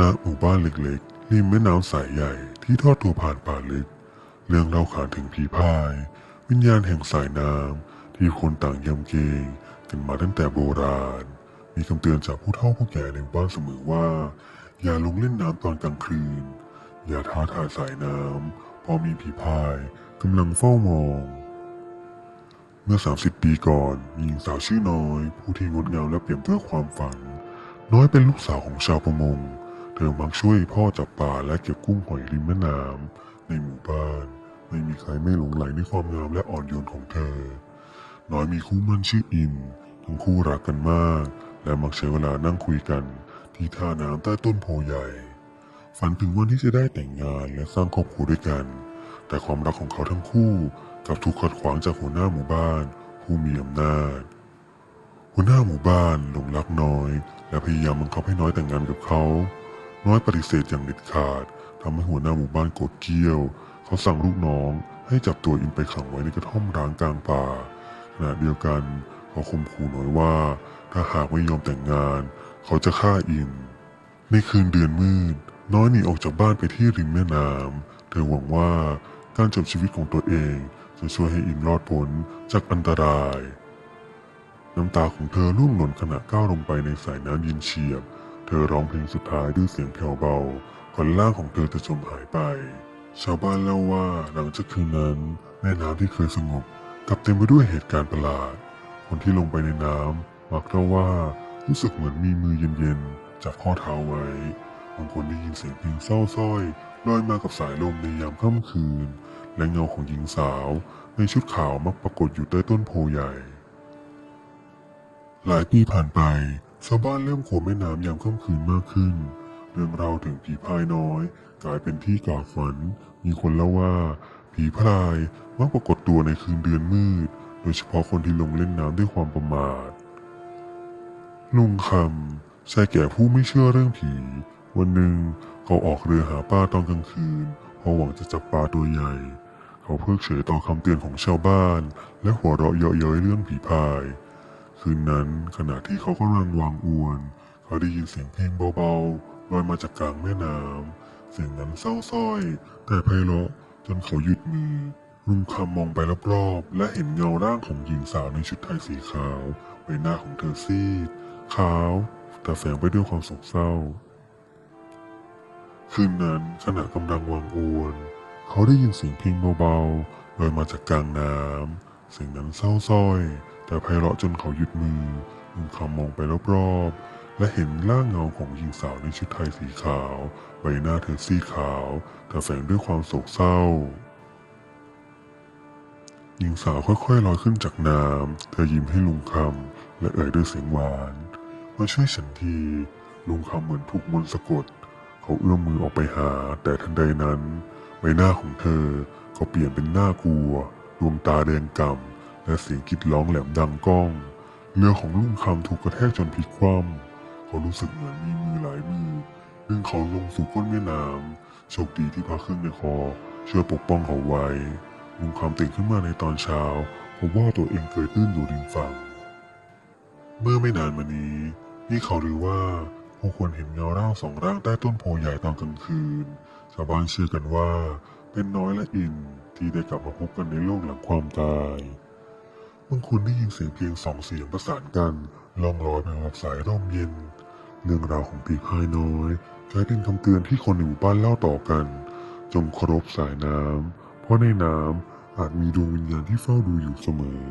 ณหมู่บ้านเล็กๆริมแม่น้ำสายใหญ่ที่ทอดตัวผ่านป่าลึก เรื่องเล่าขานถึงผีพาย วิญญาณแห่งสายน้ำที่คนต่างยำเกรงกันมาตั้งแต่โบราณ มีคำเตือนจากผู้เฒ่าผู้แก่ในหมู่บ้านเสมอว่า อย่าลงเล่นน้ำตอนกลางคืน อย่าท้าทายสายน้ำเพราะมีผีพายกำลังเฝ้ามอง เมื่อ 30 ปีก่อนมีหญิงสาวชื่อน้อย ผู้ที่งดงามและเปี่ยมด้วยความฝัน น้อยเป็นลูกสาวของชาวประมง ธอมักช่วยพ่อจับปลาและเก็บกุ้งหอยริมแม่น้ำในหมู่บ้าน ไม่มีใครไม่หลงไหลในความงามและอ่อนโยนของเธอ น้อยมีคู่มั่นชื่ออิน ทั้งคู่รักกันมาก และมักใช้เวลานั่งคุยกันที่ท่าน้ำใต้ต้นโพใหญ่ ฝันถึงวันที่จะได้แต่งงานและสร้างครอบครัวด้วยกัน แต่ความรักของเขาทั้งคู่กลับถูกขัดขวางจากหัวหน้าหมู่บ้าน ผู้มีอำนาจหัวหน้าหมู่บ้านหลงรักน้อย และพยายามบังคับให้น้อยแต่งงานกับเขา น้อยปฏิเสธอย่างเด็ดขาดทำให้หัวหน้าหมู่บ้านโกรธเกรี้ยว เขาสั่งลูกน้องให้จับตัวอินไปขังไว้ในกระท่อมร้างกลางป่าขณะเดียวกันเขาข่มขู่น้อยว่า ถ้าหากไม่ยอมแต่งงาน เขาจะฆ่าอิน ในคืนเดือนมืด น้อยหนีออกจากบ้านไปที่ริมแม่น้ำเธอหวังว่าการจบชีวิตของตัวเองจะช่วยให้อินรอดพ้นจากอันตราย น้ำตาของเธอร่วงหล่นขณะก้าวลงไปในสายน้ำเย็นเฉียบ อร้องเพลงสุดท้ายด้วยเสียงแผ่วเบาก่อนร่างของเธอจะจมหายไป ชาวบ้านเล่าว่าหลังจากคืนนั้น แม่น้ำที่เคยสงบกลับเต็มไปด้วยเหตุการณ์ประหลาด คนที่ลงไปในน้ำมักเล่าว่ารู้สึกเหมือนมีมือเย็นๆจับข้อเท้าไว้บางคนได้ยินเสียงเพลงเศร้าส้อยลอยมากับสายลมในยามค่ำคืน และเงาของหญิงสาว ในชุดขาวมักปรากฏอยู่ใต้ต้นโพใหญ่ หลายปีผ่านไป ชาวบ้านเริ่มขวแม่น้ำยามค่ำคืนมากขึ้น เรื่องราวถึงผีพายน้อย กลายเป็นที่กล่าวฝัน มีคนเล่าว่า ผีพรายมักปรากฏตัวในคืนเดือนมืด โดยเฉพาะคนที่ลงเล่นน้ำด้วยความประมาทลุงคำชายแก่ผู้ไม่เชื่อเรื่องผี วันหนึ่งเขาออกเรือหาปลาตอนกลางคืนเพราะหวังจะจับปลาตัวใหญ่ เขาเพิกเฉยต่อคำเตือนของชาวบ้าน และหัวเราะเยาะเย้ยเรื่องผีพาย คืนนั้นขณะที่เขากำลังวางอวน เขาได้ยินเสียงเพลงเบาๆลอยมาจากกลางแม่น้ำเสียงนั้นเศร้าสร้อย แต่ไพเราะจนเขาหยุดมือลุงคำมองไปรอบๆและเห็นเงาร่างของหญิงสาวในชุดไทยสีขาวใบหน้าของเธอซีดขาว แต่แฝงไปด้วยความโศกเศร้า คืนนั้นขณะกำลังวางอวน เขาได้ยินเสียงเพลงเบาๆลอยมาจากกลางน้ำ เสียงนั้นเศร้าสร้อย แต่ไพเราะจนเขาหยุดมือลุงคำมองไปรอบๆและเห็นร่างเงาของหญิงสาวในชุดไทยสีขาว ใบหน้าเธอซีขาว แต่แฝงด้วยความโศกเศร้าหญิงสาวค่อยๆลอยขึ้นจากน้ำเธอยิ้มให้ลุงคำและเอ่ยด้วยเสียงหวานมาช่วยฉันทีลุงคำเหมือนถูกมนต์สะกด เขาเอื้อมมือออกไปหา แต่ทันใดนั้น ใบหน้าของเธอก็เปลี่ยนเป็นหน้ากลัว ดวงตาแดงก่ำและเสียงกรีดร้องแหลมดังก้อง เรือของลุงคำถูกกระแทกจนพลิกคว่ำเขารู้สึกเหมือนมีมือหลายมือดึงเขาลงสู่ก้นแม่น้ำโชคดีที่พระเครื่องในคอช่วยปกป้องเขาไว้ ลุงคำตื่นขึ้นมาในตอนเช้าพบว่าตัวเองเคยตื้นอยู่ริมฝั่ง เมื่อไม่นานมานี้พี่เขาวลือว่าผู้คนเห็นเงาร่างสองร่างใต้ต้นโพใหญ่ตอนกลางคืนชาวบ้านเชื่อกันว่า เป็นน้อยและอินที่ได้กลับมาพบกันในโลกหลังความตายเมื่อคุณได้ยินเสียงเพลงสองเสียงประสานกันล่องลอยไปกับสายร่มเย็น เรื่องราวของผีพายน้อยกลายเป็นคำเตือนที่คนในหมู่บ้านเล่าต่อกัน จงเคารพสายน้ำเพราะในน้ำอาจมีดวงวิญญาณที่เฝ้าดูอยู่เสมอ